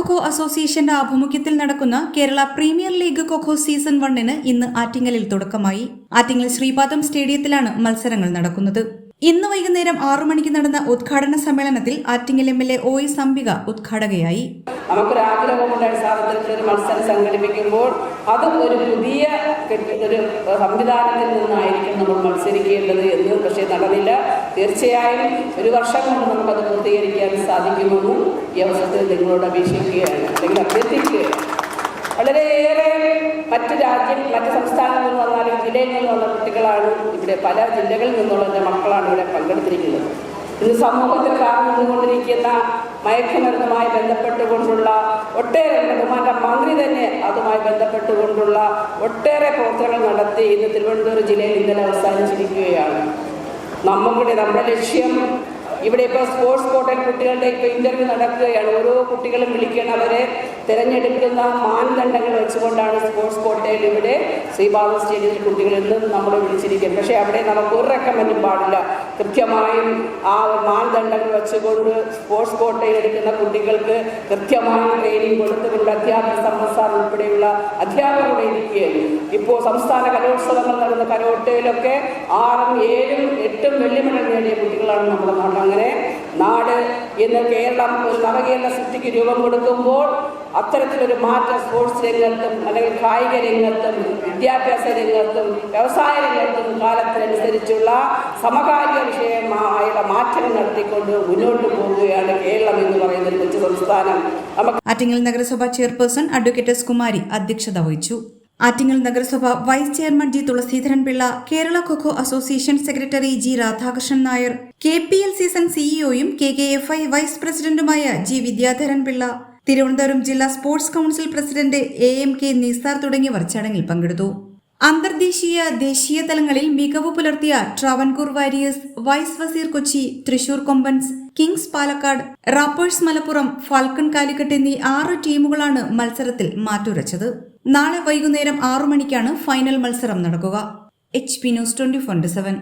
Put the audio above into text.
ഖൊഖോ അസോസിയേഷന്റെ ആഭിമുഖ്യത്തിൽ നടക്കുന്ന Kerala premier league kho kho season വണ്ണിന് ഇന്ന് ആറ്റിങ്ങലിൽ തുടക്കമായി. ആറ്റിങ്ങൽ ശ്രീപാദം സ്റ്റേഡിയത്തിലാണ് മത്സരങ്ങൾ നടക്കുന്നത്. ഇന്ന് വൈകുന്നേരം ആറു മണിക്ക് നടന്ന ഉദ്ഘാടന സമ്മേളനത്തിൽ Attingal M L A O S Ambika ഉദ്ഘാടകയായി. നമുക്കൊരു ആഗ്രഹമുണ്ട് അടിസ്ഥാനത്തിൽ മത്സരം സംഘടിപ്പിക്കുമ്പോൾ അതും ഒരു പുതിയ ഒരു സംവിധാനത്തിൽ നിന്നായിരിക്കും നമ്മൾ മത്സരിക്കേണ്ടത് എന്ന്. പക്ഷേ തീർച്ചയായും ഒരു വർഷം കൊണ്ട് നമുക്കത് പൂർത്തീകരിക്കാൻ സാധിക്കുമെന്ന് ഈ അവസരത്തിൽ നിങ്ങളോട് അപേക്ഷിക്കുകയാണ് അല്ലെങ്കിൽ അഭ്യർത്ഥിക്കുകയാണ്. വളരെയേറെ മറ്റ് രാജ്യം മറ്റ് സംസ്ഥാനങ്ങളിൽ നിന്ന് വന്നാലും ജില്ലയിൽ നിന്നുള്ള കുട്ടികളാണ് ഇവിടെ പല ജില്ലകളിൽ നിന്നുള്ള എന്റെ മക്കളാണ് ഇവിടെ പങ്കെടുത്തിരിക്കുന്നത്. ഇന്ന് സമൂഹത്തിൽ കാണുന്നുകൊണ്ടിരിക്കുന്ന മയക്കുമരുന്നുമായി ബന്ധപ്പെട്ടുകൊണ്ടുള്ള ഒട്ടേറെ ബഹുമാന്റെ മന്ത്രി തന്നെ അതുമായി ബന്ധപ്പെട്ടുകൊണ്ടുള്ള ഒട്ടേറെ പ്രവർത്തനങ്ങൾ നടത്തി ഇന്ന് തിരുവനന്തപുരം ജില്ലയിൽ ഇന്നലെ അവസാനിച്ചിരിക്കുകയാണ്. നമുക്കിടെ നമ്മുടെ ലക്ഷ്യം. ഇവിടെ ഇപ്പോൾ സ്പോർട്സ് കോട്ടയിൽ കുട്ടികളുടെ ഇപ്പോൾ ഇന്റർവ്യൂ നടക്കുകയാണ്. ഓരോ കുട്ടികളും വിളിക്കണം അവരെ തിരഞ്ഞെടുക്കുന്ന മാനദണ്ഡങ്ങൾ വെച്ചുകൊണ്ടാണ് സ്പോർട്സ് കോട്ടയിൽ ഇവിടെ ശ്രീബാബു സ്റ്റേഡിയത്തിൽ കുട്ടികളിൽ എന്നും നമ്മൾ വിളിച്ചിരിക്കുന്നത്. പക്ഷേ അവിടെ നമുക്ക് ഒരു റെക്കമെൻഡും പാടില്ല. കൃത്യമായും ആ മാനദണ്ഡങ്ങൾ വെച്ചുകൊണ്ട് സ്പോർട്സ് കോട്ടയിൽ എടുക്കുന്ന കുട്ടികൾക്ക് കൃത്യമായും ട്രെയിനിങ് കൊടുത്തുകൊണ്ട് അധ്യാപക സംസ്ഥാനം ഉൾപ്പെടെയുള്ള അധ്യാപകരുടെ ഇരിക്കുകയും ഇപ്പോൾ സംസ്ഥാന കലോത്സവങ്ങൾ നടന്ന കരോട്ടയിലൊക്കെ ആറും ഏഴും എട്ടും വെള്ളി മെഡൽ നേടിയ കുട്ടികളാണ് നമ്മുടെ നാട്ടിൽ. അങ്ങനെ നാട് ഇന്ന് കേരളം ഒരു നവകേരള സൃഷ്ടിക്ക് രൂപം കൊടുക്കുമ്പോൾ അത്തരത്തിലൊരു മാറ്റം സ്പോർട്സ് രംഗത്തും അല്ലെങ്കിൽ കായിക രംഗത്തും വിദ്യാഭ്യാസ രംഗത്തും വ്യവസായ രംഗത്തും കാലത്തിനനുസരിച്ചുള്ള സമകാലിക വിഷയമായുള്ള മാറ്റങ്ങൾ നടത്തിക്കൊണ്ട് മുന്നോട്ട് പോവുകയാണ് കേരളം എന്ന് പറയുന്ന കൊച്ചു സംസ്ഥാനം. ആറ്റിങ്ങൽ നഗരസഭാ ചെയർപേഴ്സൺ അഡ്വക്കേറ്റ് എസ് കുമാരി അധ്യക്ഷത വഹിച്ചു. ആറ്റിങ്ങൽ നഗരസഭ vice chairman G Thulasidharan Pillai Kerala kho kho association secretary G Radhakrishnan Nair K P L season സിഇഒയും K K F I vice പ്രസിഡന്റുമായ ജി വിദ്യാധരൻ പിള്ള തിരുവനന്തപുരം ജില്ലാ sports council president A M K Nisar തുടങ്ങിയവർ ചടങ്ങിൽ പങ്കെടുത്തു. അന്തർദേശീയ ദേശീയ തലങ്ങളിൽ മികവ് പുലർത്തിയ ട്രാവൻകൂർ വാരിയേഴ്സ് വൈസ് വസീർ Kochi Thrissur Kombans kings Palakkad rappers Malappuram falcon Calicut എന്നീ ആറ് ടീമുകളാണ് മത്സരത്തിൽ മാറ്റുരച്ചത്. നാളെ വൈകുന്നേരം ആറു മണിക്കാണ് ഫൈനൽ മത്സരം നടക്കുക. H P news twenty four seven.